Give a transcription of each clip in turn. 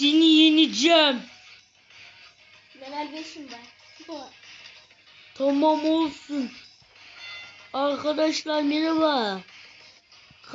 Seni yeneceğim. Level 5'im ben. Tamam olsun. Arkadaşlar merhaba.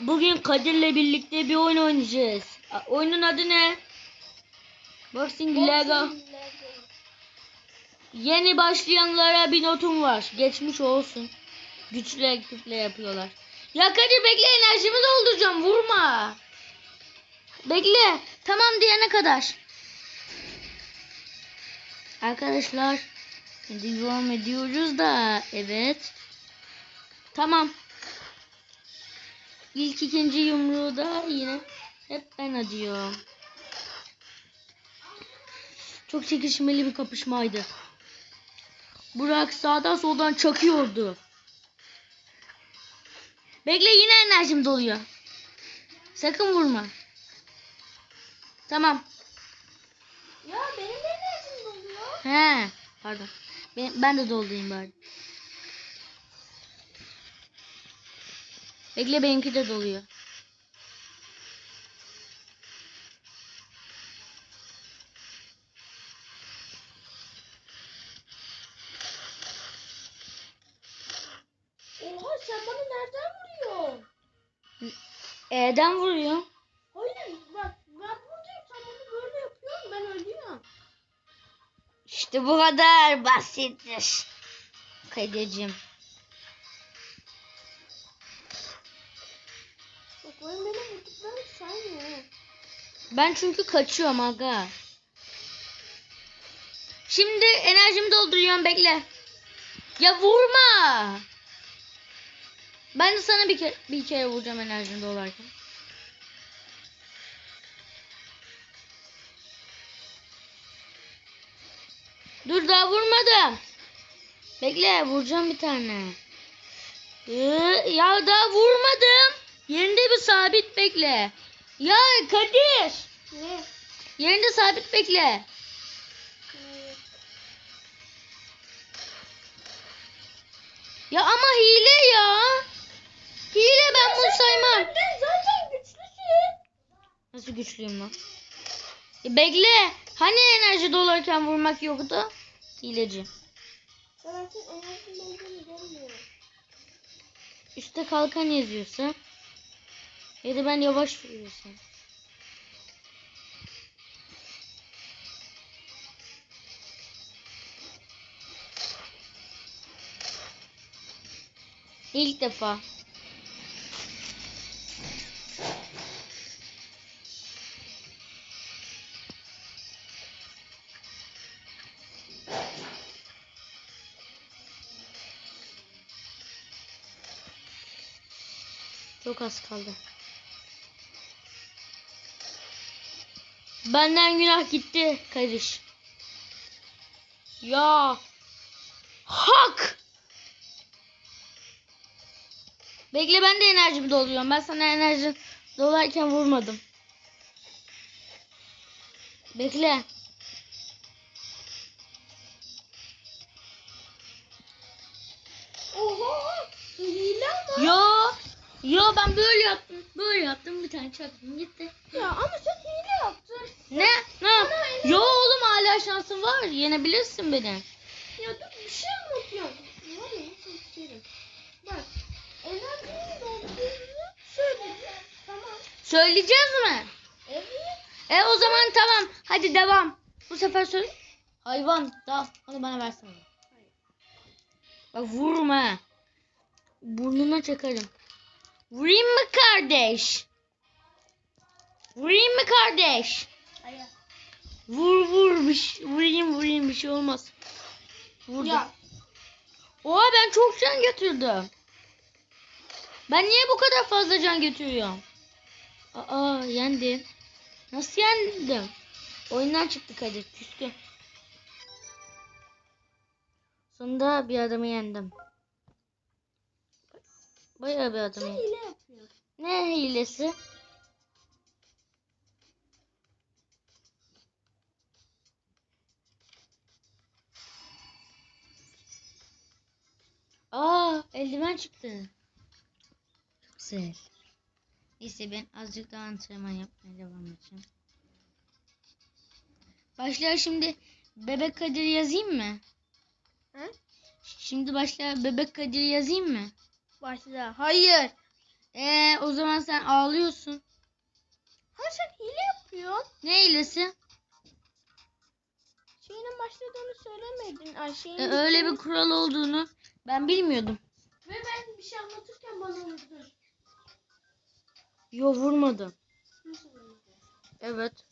Bugün Kadir'le birlikte bir oyun oynayacağız. Oyunun adı ne? Boxing Lego. Yeni başlayanlara bir notum var. Geçmiş olsun. Güçlü ekiple yapıyorlar. Ya Kadir bekle enerjimi dolduracağım. Vurma. Bekle. Tamam diyene kadar. Arkadaşlar. Devam ediyoruz da. Evet. Tamam. İlk ikinci yumruğu da yine hep ben atıyorum. Çok çekişmeli bir kapışmaydı. Burak sağdan soldan çakıyordu. Bekle yine enerjim doluyor. Sakın vurma. Tamam. Ya benim de enerjim doluyor. He. Pardon. Ben, ben de doldurayım bari. Bekle benimki de doluyor. Oha sen bana nereden vuruyorsun? E'den vuruyor. İşte bu kadar basittir. Bak oyun saymıyor. Ben çünkü kaçıyorum aga. Şimdi enerjimi dolduruyorum bekle. Ya vurma. Ben de sana bir kere bir kere vuracağım enerjimi dolarken. Dur daha vurmadım. Bekle vuracağım bir tane. Ee, ya daha vurmadım. Yerinde bir sabit bekle. Ya Kadir. Ne? Yerinde sabit bekle. Ya ama hile ya. Hile ben bunu saymam. Zaten güçlüsün. Nasıl güçlüyüm lan? E bekle. Hani enerji dolarken vurmak yoktu? Hileci. Üste kalkan yazıyorsa. Ya da ben yavaş vuruyorsam. İlk defa. Çok az kaldı. Benden günah gitti kardeş. Ya. Hak. Bekle ben de enerjimi doluyorum. Ben sana enerji dolarken vurmadım. Bekle. Oha! Hile ama. Yo. Ben böyle yaptım. Böyle yaptım. Bir tane çaktım gitti. Ya ama sen hile yaptın. Ne? Ne? yap- Yo oğlum hala şansın var. Yenebilirsin beni. Ya dur bir şey anlatıyorum. Var ya nasıl isterim. Bak. Enerjini doldurduğunu söyledim. Tamam. Söyleyeceğiz mi? Evet. E o zaman tamam. Hadi devam. Bu sefer söyle. Hayvan. Tamam. Onu bana versene. Bak vurma. Burnuna çakarım. Vurayım mı kardeş? Vurayım mı kardeş? Hayır. Vur vur. Bir şey- vurayım vurayım bir şey olmaz. Vurdum. Ya. Oha ben çok can götürdüm. Ben niye bu kadar fazla can götürüyorum? Aa yendim. Nasıl yendim? Oyundan çıktı Kadir. Küstü. Sonunda bir adamı yendim. Bayağı bir Sen yendim. hile. Ne hilesi? Aa eldiven çıktı. Çok güzel. Neyse ben azıcık daha antrenman yapmaya devam edeceğim. Başlar şimdi bebek Kadir yazayım mı? He? Şimdi başlar bebek Kadir yazayım mı? Başla. Hayır. Ee o zaman sen ağlıyorsun. Hayır sen hile yapıyorsun. Ne iyilesi? Şeyinin başladığını söylemedin. Ay şeyin Ee, öyle bir kural olduğunu ben bilmiyordum. Ve ben bir şey anlatırken bana vurdun. Yo vurmadım. Nasıl vurdun? Evet.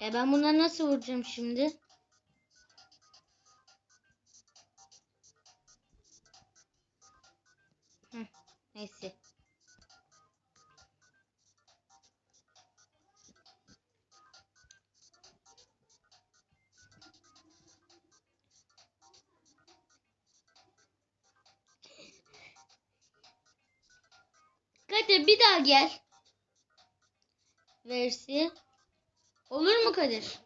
E ben bunları nasıl vuracağım şimdi? Hı, neyse. Kadir bir daha gel. Versi. Olur mu Kadir?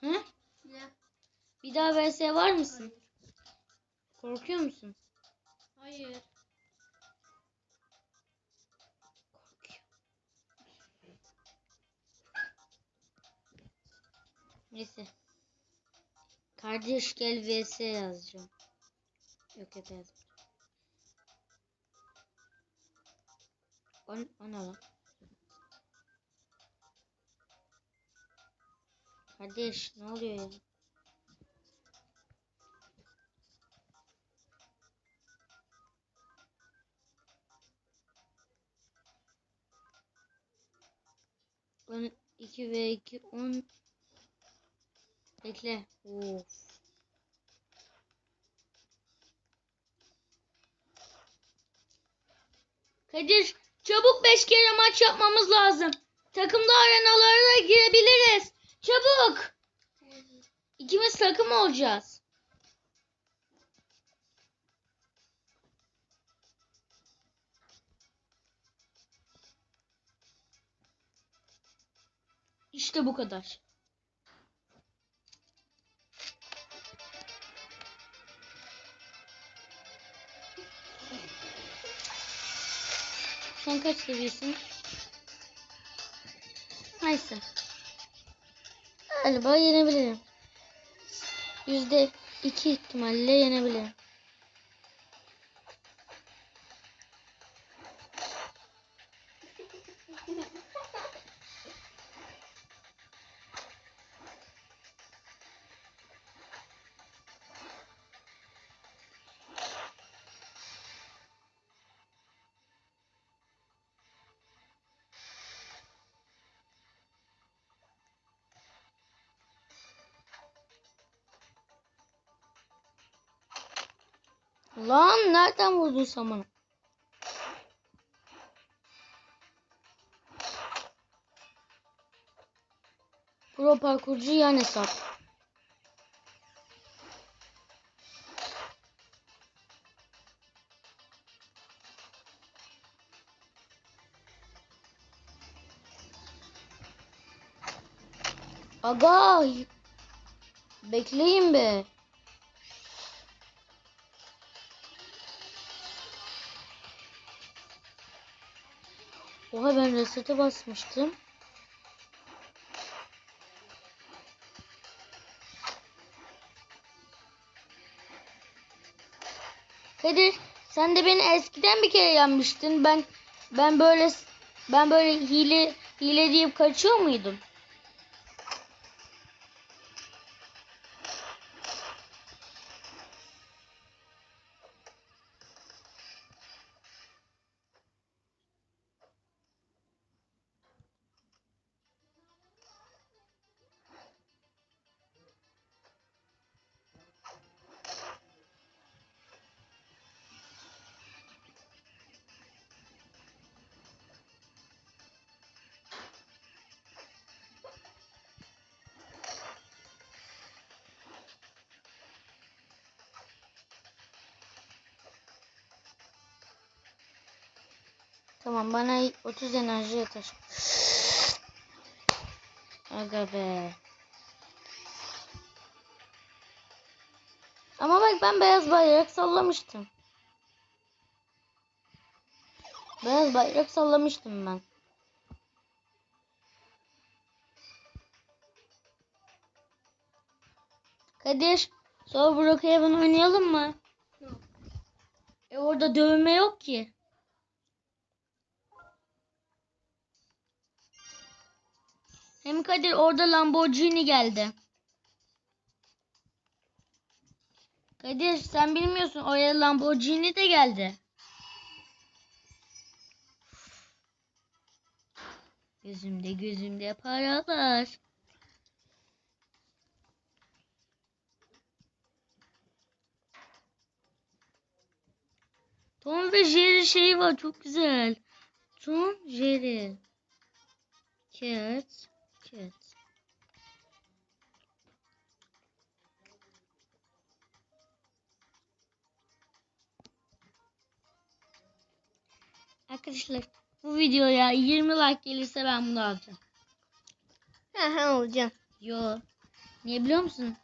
Hı? Ne? Bir daha vs var mısın? Korkuyor musun? Hayır. Neyse. Kardeş gel vs yazacağım. Yok yok yazmayacağım. O, o ne lan? Kardeş ne oluyor ya? On 2 ve 2 10 Bekle. Of. Kadir çabuk 5 kere maç yapmamız lazım. Takımda arenalara da girebiliriz. Çabuk. İkimiz takım olacağız. İşte bu kadar. Sen kaç seviyorsun? Neyse. Galiba yenebilirim. Yüzde iki ihtimalle yenebilirim. Lan nereden vurdun sen bana? Pro parkurcu yan hesap. Aga bekleyin be. Oha ben resete basmıştım. Kadir sen de beni eskiden bir kere yenmiştin. Ben ben böyle ben böyle hile hile deyip kaçıyor muydum? Tamam bana 30 enerji yeter. Aga be. Ama bak ben beyaz bayrak sallamıştım. Beyaz bayrak sallamıştım ben. Kadir, sonra Brookhaven oynayalım mı? Yok. E orada dövme yok ki. Hem Kadir orada Lamborghini geldi. Kadir sen bilmiyorsun oraya Lamborghini de geldi. Gözümde gözümde paralar. Tom ve Jerry şeyi var çok güzel. Tom, Jerry. Cat, cat. Arkadaşlar bu videoya 20 like gelirse ben bunu alacağım. Ha ha olacağım. Yo. Niye biliyor musun?